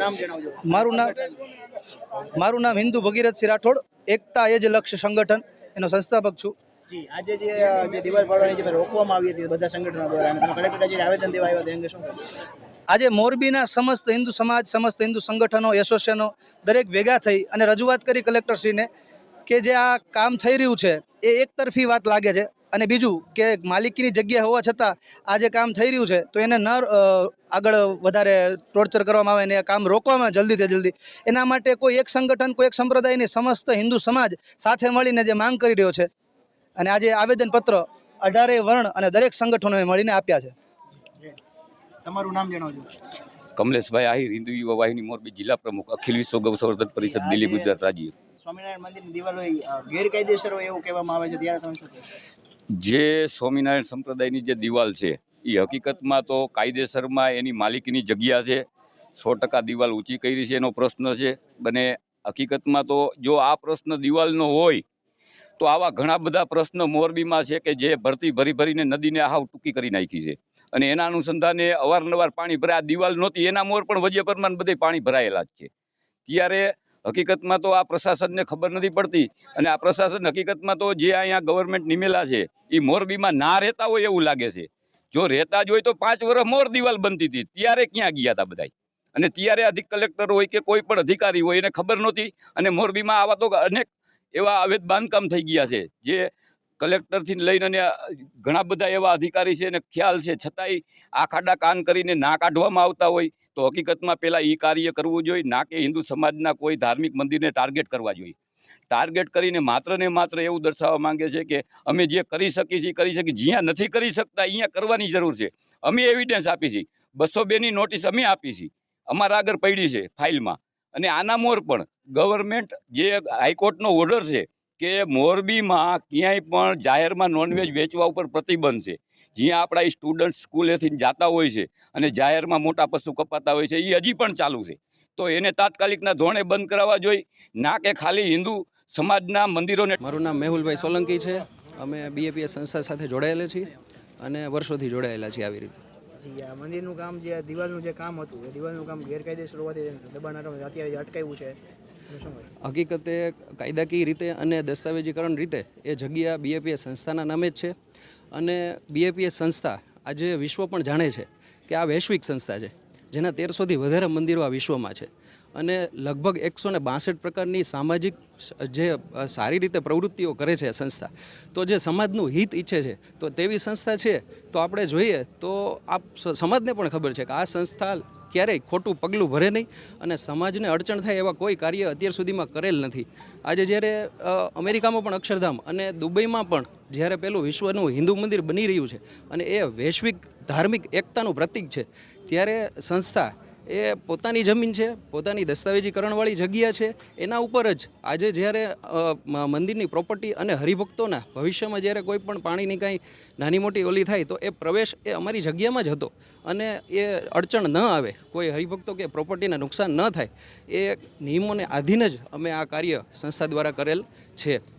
નામ જણાવજો. મારું નામ મારું નામ હિન્દુ ભગીરથસિંહ રાઠોડ. એકતા એ જ લક્ષ્ય સંગઠન એનો સંસ્થાપક છું. જી આજે જે જે દિવાલ પાડવાની જે રોકવામાં આવી હતી બધા સંગઠનો દ્વારા અને તમે કલેક્ટર કચેરી આવેદન દેવા આવ્યા અંગે શું આજે મોરબીના સમસ્ત હિન્દુ સમાજ સમસ્ત હિન્દુ સંગઠનો એસોસિએશનો દરેક ભેગા થઈ અને રજૂઆત કરી કલેક્ટરશ્રીને કે જે આ કામ થઈ રહ્યું છે એ એકતરફી વાત લાગે છે. અને બીજું કે માલિકીની જગ્યા હોવા છતાં આ જે કામ થઈ રહ્યું છે તો એને ન આગળ વધારે ટોર્ચર કરવામાં આવે અને આ કામ રોકવામાં જલ્દી જલ્દીથી જલ્દી. એના માટે કોઈ એક સંગઠન કોઈ એક સંપ્રદાયની સમસ્ત હિન્દુ સમાજ સાથે મળીને જે માંગ કરી રહ્યો છે અને આજે આવેદનપત્ર અઢારે વર્ણ અને દરેક સંગઠનોએ મળીને આપ્યા છે. તમારું નામ જણાવજો. કમલેશભાઈ આહિર હિન્દુ યુવા વાહિની મોરબી જિલ્લા પ્રમુખ અખિલ વિશ્વ ગૌસંવર્ધન પરિષદ દિલ્હી ગુજરાત રાજ્ય. સ્વામિનારાયણ મંદિરની દિવાલો ગેરકાયદેસર હોય એવું કહેવામાં આવે છે ત્યારે તમે શું જે સ્વામિનારાયણ સંપ્રદાયની જે દિવાલ છે એ હકીકતમાં તો કાયદેસરમાં એની માલિકીની જગ્યા છે. સો ટકા દિવાલ ઊંચી કરી છે એનો પ્રશ્ન છે અને હકીકતમાં તો જો આ પ્રશ્ન દિવાલનો હોય, તો આવા ઘણા બધા પ્રશ્ન મોરબીમાં છે કે જે ભરતી ભરી ભરીને નદીને હાવ ટૂંકી કરી નાખી છે. અને એના અનુસંધાને અવારનવાર પાણી ભરાય. આ દિવાલ નહોતી, એના મોર પણ વજ્ય પરમાન બધે પાણી ભરાયેલા જ છે. ત્યારે હકીકતમાં તો આ પ્રશાસનને ખબર નથી પડતી અને આ પ્રશાસન હકીકતમાં તો જે અહીંયા ગવર્મેન્ટ નિમેલા છે, એ મોરબીમાં ના રહેતા હોય એવું લાગે છે. જો રહેતા જ હોય તો પાંચ વર્ષ મોર દિવાલ બનતી હતી. ત્યારે ક્યાં ગયા હતા બધાય? અને ત્યારે અધિક કલેક્ટર હોય કે કોઈ પણ અધિકારી હોય એને ખબર નહોતી અને મોરબીમાં આવા તો અનેક એવા અવૈધ બાંધકામ થઈ ગયા છે. જે કલેક્ટરથી લઈને અને ઘણા બધા એવા અધિકારી છે અને ખ્યાલ છે. છતાંય આ ખાડા કાન કરીને ના કાઢવામાં આવતા હોય. તો હકીકતમાં પહેલાં એ કાર્ય કરવું જોઈએ, ના કે હિન્દુ સમાજના કોઈ ધાર્મિક મંદિરને ટાર્ગેટ કરવા જોઈએ. ટાર્ગેટ કરીને માત્ર ને માત્ર એવું દર્શાવવા માંગે છે કે અમે જે કરી શકીએ છીએ, કરી શકીએ જ્યાં નથી કરી શકતા અહીંયા કરવાની જરૂર છે. અમે એવિડન્સ આપી છીએ. બસો બેની નોટિસ અમે આપી છીએ. અમારા આગળ પડી છે ફાઇલમાં અને આના મોર પણ ગવર્મેન્ટ જે હાઈકોર્ટનો ઓર્ડર છે કે મોરબીમાં ક્યાંય પણ જાહેરમાં નોનવેજ વેચવા ઉપર પ્રતિબંધ છે. જ્યાં આપણા એ સ્ટુડન્ટ સ્કૂલેથી જતા હોય છે અને જાહેરમાં મોટા પશુ કપાતા હોય છે એ હજી પણ ચાલુ છે. તો એને તાત્કાલિકના ધોરણે બંધ કરાવવા જોઈએ. ના કે ખાલી હિન્દુ સમાજના મંદિરોને મારું નામ મેહુલભાઈ સોલંકી છે. અમે બીએપીએસ સંસ્થા સાથે જોડાયેલા છીએ અને વર્ષોથી જોડાયેલા છીએ આવી રીતે. જી આ મંદિરનું કામ જે આ દિવાલનું જે કામ હતું એ દિવાલનું કામ ગેરકાયદેસર હોવાથી દબાણ અત્યારે અટકાવ્યું છે? હકીકતે કાયદાકીય રીતે અને દસ્તાવેજીકરણ રીતે એ જગ્યા બીએપીએ સંસ્થાના નામે જ છે. અને બીએપીએસ સંસ્થા આજે વિશ્વ પણ જાણે છે કે આ વૈશ્વિક સંસ્થા છે, જેના તેરસોથી વધારે મંદિરો આ વિશ્વમાં છે. અને લગભગ એકસો ને બાસઠ પ્રકારની સામાજિક જે સારી રીતે પ્રવૃત્તિઓ કરે છે આ સંસ્થા. તો જે સમાજનું હિત ઈચ્છે છે, તો તેવી સંસ્થા છે. તો આપણે જોઈએ તો આપ સમાજને પણ ખબર છે કે આ સંસ્થા ક્યારેય ખોટું પગલું ભરે નહીં અને સમાજને અડચણ થાય એવા કોઈ કાર્ય અત્યાર સુધીમાં કરેલ નથી. આજે જ્યારે અમેરિકામાં પણ અક્ષરધામ અને દુબઈમાં પણ જ્યારે પેલું વિશ્વનું હિન્દુ મંદિર બની રહ્યું છે અને એ વૈશ્વિક ધાર્મિક એકતાનું પ્રતીક છે, ત્યારે સંસ્થા એ પોતાની જમીન છે, પોતાની દસ્તાવેજીકરણવાળી જગ્યા છે, એના ઉપર જ આજે જ્યારે મંદિરની પ્રોપર્ટી અને હરિભક્તોના ભવિષ્યમાં જ્યારે કોઈ પણ પાણીની કાંઈ નાની મોટી ઓલી થાય તો એ પ્રવેશ એ અમારી જગ્યામાં જ હતો. અને એ અડચણ ન આવે, કોઈ હરિભક્તો કે પ્રોપર્ટીને નુકસાન ન થાય, એ નિયમોને આધીન જ અમે આ કાર્ય સંસ્થા દ્વારા કરેલ છે.